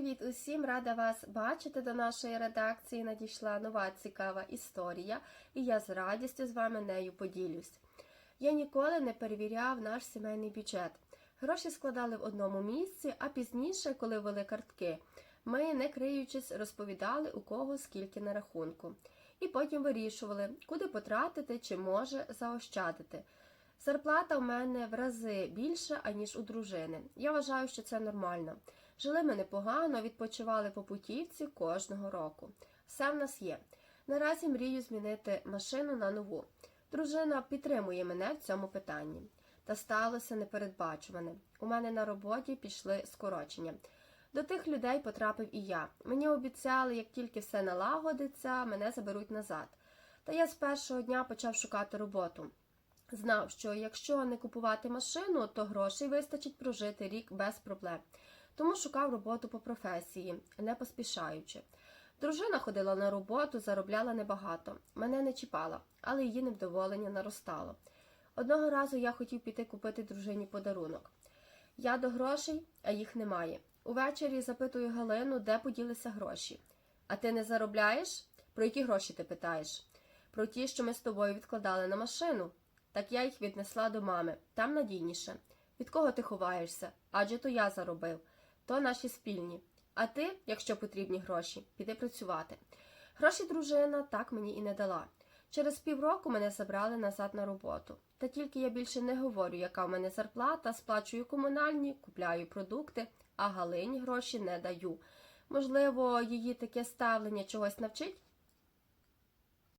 Привіт усім! Рада вас бачити. До нашої редакції надійшла нова цікава історія, і я з радістю з вами нею поділюсь. Я ніколи не перевіряв наш сімейний бюджет. Гроші складали в одному місці, а пізніше, коли ввели картки, ми, не криючись, розповідали, у кого скільки на рахунку. І потім вирішували, куди потратити чи може заощадити. Зарплата в мене в рази більша, аніж у дружини. Я вважаю, що це нормально. Жили ми непогано, відпочивали по путівці кожного року. Все в нас є. Наразі мрію змінити машину на нову. Дружина підтримує мене в цьому питанні. Та сталося непередбачуване. У мене на роботі пішли скорочення. До тих людей потрапив і я. Мені обіцяли, як тільки все налагодиться, мене заберуть назад. Та я з першого дня почав шукати роботу. Знав, що якщо не купувати машину, то грошей вистачить прожити рік без проблем. Тому шукав роботу по професії, не поспішаючи. Дружина ходила на роботу, заробляла небагато. Мене не чіпала, але її невдоволення наростало. Одного разу я хотів піти купити дружині подарунок. Я до грошей, а їх немає. Увечері запитую Галину, де поділися гроші. А ти не заробляєш? Про які гроші ти питаєш? Про ті, що ми з тобою відкладали на машину. Так я їх віднесла до мами, там надійніше. Від кого ти ховаєшся? Адже то я заробив, то наші спільні. А ти, якщо потрібні гроші, піди працювати. Гроші дружина так мені і не дала. Через півроку мене забрали назад на роботу. Та тільки я більше не говорю, яка в мене зарплата, сплачую комунальні, купляю продукти, а Галині гроші не даю. Можливо, її таке ставлення чогось навчить?